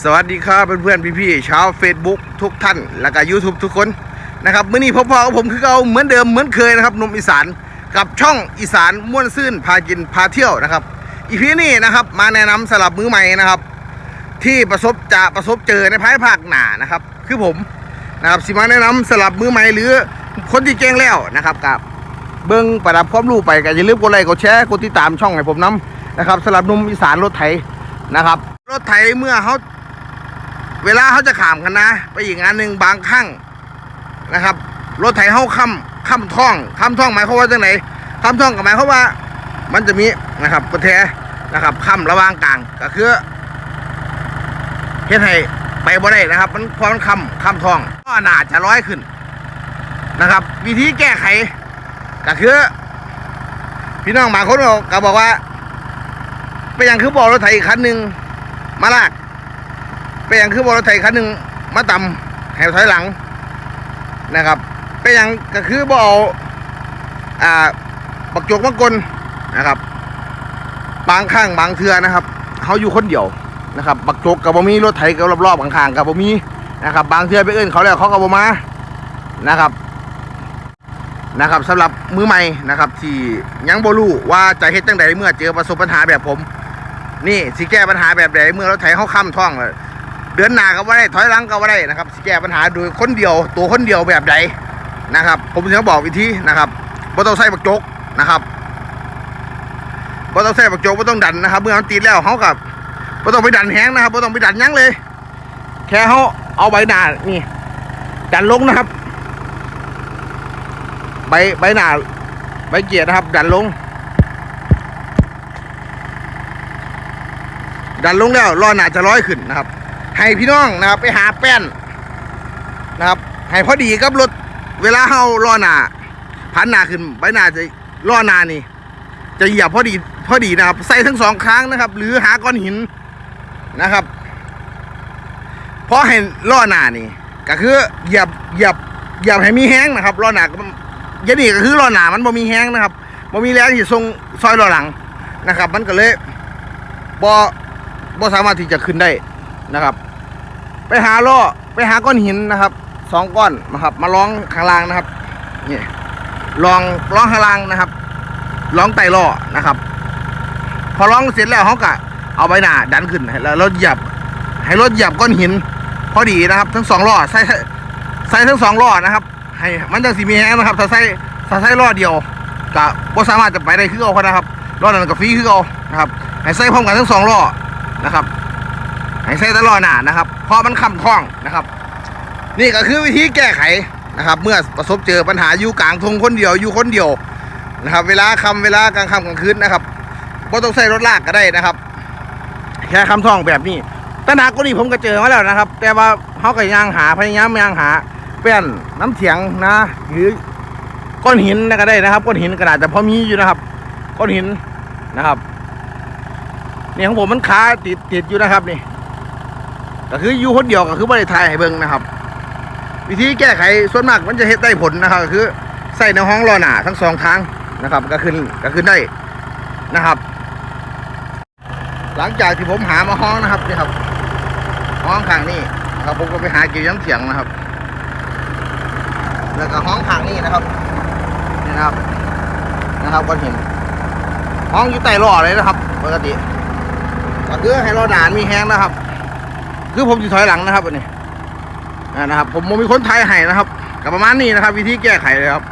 สวัสดีครับเพื่อนๆพี่ๆชาว Facebook ทุกท่าน แล้วก็ YouTube ทุกคนนะครับมื้อนี้พบพ่อกับผมคือเราเหมือนเดิมเหมือนเคยนะครับนุ่มอีสานกับช่องอีสานม่วนซื่นพากินพาเที่ยวนะครับอีพีนี้นะครับมาแนะนำสลับมือใหม่นะครับ ที่ประสบจะประสบเจอในภายภาคหน้านะครับ คือผมนะครับสิมาแนะนำสลับมือใหม่หรือคนที่เก่งแล้วนะครับกับเบิ้งประดับความรู้ไปก็อย่าลืมกดไลค์กดแชร์กดติดตามช่องให้ผมน้ำนะครับสลับนุ่มอีสานรถไถนะครับ รถไถเมื่อเขา เวลาเขาจะขามกันนะ ไปอีกงานหนึ่งบางครั้งนะครับ รถไถเข้าค้ำค้ำท่องค้ำท่องหมายความว่าจังไหนค้ำท่องกับหมายความว่า มันจะมีนะครับประเทนะครับค้ำระหว่างกลางก็คือเฮ็ดให้ไปบ่ได้นะครับ มันพรามันค้ำค้ำท่องก็หนาจะร้อยขึ้นนะครับ วิธีแก้ไขก็คือ พี่น้องบางคนก็บอกว่าไปยังคือบอกรถไถอีกคันหนึ่งมาลาก ไปอยังคือบอลรถไถคันหนึ่งมาต่ำแถวถอยหลังนะครับไปอยังก็คือบเอาอ่าบักจกมากลนะครับ บางข้างบางเทือนะครับเขาอยู่คนเดียวนะครับ บักจกกับบ่มีรถไถกับรอบๆข้างๆกับบ่มีนะครับ บางเทือไปเอื้นเขาแล้วเขาก็บ่มานะครับนะครับสำหรับมือใหม่นะครับ ที่ยังบ่รู้ว่าจะเฮ็ดจังใดเมื่อเจอประสบปัญหาแบบผม นี่สิแก้ปัญหาแบบใดเมื่อรถไถเขาค้ำท่อง เดือนหน้าก็ว่าได้ถอยหลังก็ว่าได้นะครับแก้ปัญหาโดยคนเดียวตัวคนเดียวแบบใดนะครับ ผมจะบอกวิธีนะครับบ่ต้องใส่บักจกนะครับบ่ต้องใส่บักจกบ่ต้องดันนะครับ เมื่อมันติดแล้วเขากับบ่ต้องไปดันแห้งนะครับบ่ต้องไปดันยั้งเลย แค่เขาเอาใบหน้านี่ ดันลงนะครับ ใบใบหน้าใบเกียร์นะครับ ดันลง ดันลงแล้วล้อหน้าจะร้อยขึ้นนะครับ ให้พี่น้องนะครับไปหาแป้นนะครับให้พอดีกับรถเวลาเฮาล้อหน้าพันหน้าขึ้นใบหน้าจะล้อหน้านี่ จะเหยียบพอดีพอดีนะครับ ใส่ทั้งสองครั้งนะครับ หรือหาก้อนหินนะครับเพราะให้ล้อหน้านี่ ก็คือเหยียบเหยียบเหยียบให้มีแห้งนะครับล้อหน้าก็ยันนี่ก็คือล้อหน้ามันบ่มีแห้งนะครับบ่มีแรงที่ส่งซอยล้อหลังนะครับ มันก็เลยบ่บ่สามารถที่จะขึ้นได้ นะครับ ไปหาล่อไปหาก้อนหินนะครับสองก้อนนะครับมาลองข้างล่างนะครับนี่ลองลองข้างล่างนะครับลองไต่ล่อนะครับ พอลองเสร็จแล้วเขาก็เอาใบหน้าดันขึ้นให้แล้วรถหยียบให้รถหยียบก้อนหิน พอดีนะครับ ทั้งสองล้อใส่ใส่ทั้งสองล้อนะครับให้มันจะสีมีแห้งนะครับถ้าใส่ถ้าใส่ล้อเดียวก็บ่สามารถจะไปได้คือเอานะครับล้อนั้นก็ฟรีคือเอานะครับให้ใส่พร้อมกันทั้งสองล้อนะครับ ให้ใส่ตลอดหนานะครับเพราะมันคำคล้องนะครับ นี่ก็คือวิธีแก้ไขนะครับ เมื่อประสบเจอปัญหาอยู่กลางทงคนเดียวอยู่คนเดียวนะครับ เวลาคำเวลากลางค่ำกลางคืนนะครับก็ต้องใส่รถลากก็ได้นะครับ แค่คำท่องแบบนี้ตัณหาก็นี่ผมก็เจอมาแล้วนะครับ แต่ว่าเขาก็ยังหาพยายามยังหาแป้นน้ำเถียงนะหรือก้อนหินก็ได้นะครับ ก้อนหินกระดาษแต่พอมีอยู่นะครับ ก้อนหินนะครับนี่ของผมมันขาติดติดอยู่นะครับนี่ ก็คืออยู่คนเดียวก็คือไม่ได้ทายให้เบิ่งนะครับ วิธีแก้ไขส่วนมากมันจะเฮ็ดได้ผลนะครับก็คือใส่ในห้องรอหนาทั้งสองทางนะครับ ก็ขึ้นก็ขึ้นได้นะครับ หลังจากที่ผมหามาห้องนะครับนี่ครับห้องข้างนี้ครับผมก็ไปหาเกี่ยวย้ำเสียงนะครับ แล้วก็ห้องข้างนี้นะครับนี่นะครับนะครับก้อนหินห้องอยู่ใต้ล้อเลยนะครับ ปกติก็คือให้รอหนานมีแห้งนะครับ คือผมจะถอยหลังนะครับอันนี้นะครับผมผมมีคนไทยให้นะครับกับประมาณนี้นะครับ วิธีแก้ไขเลยครับ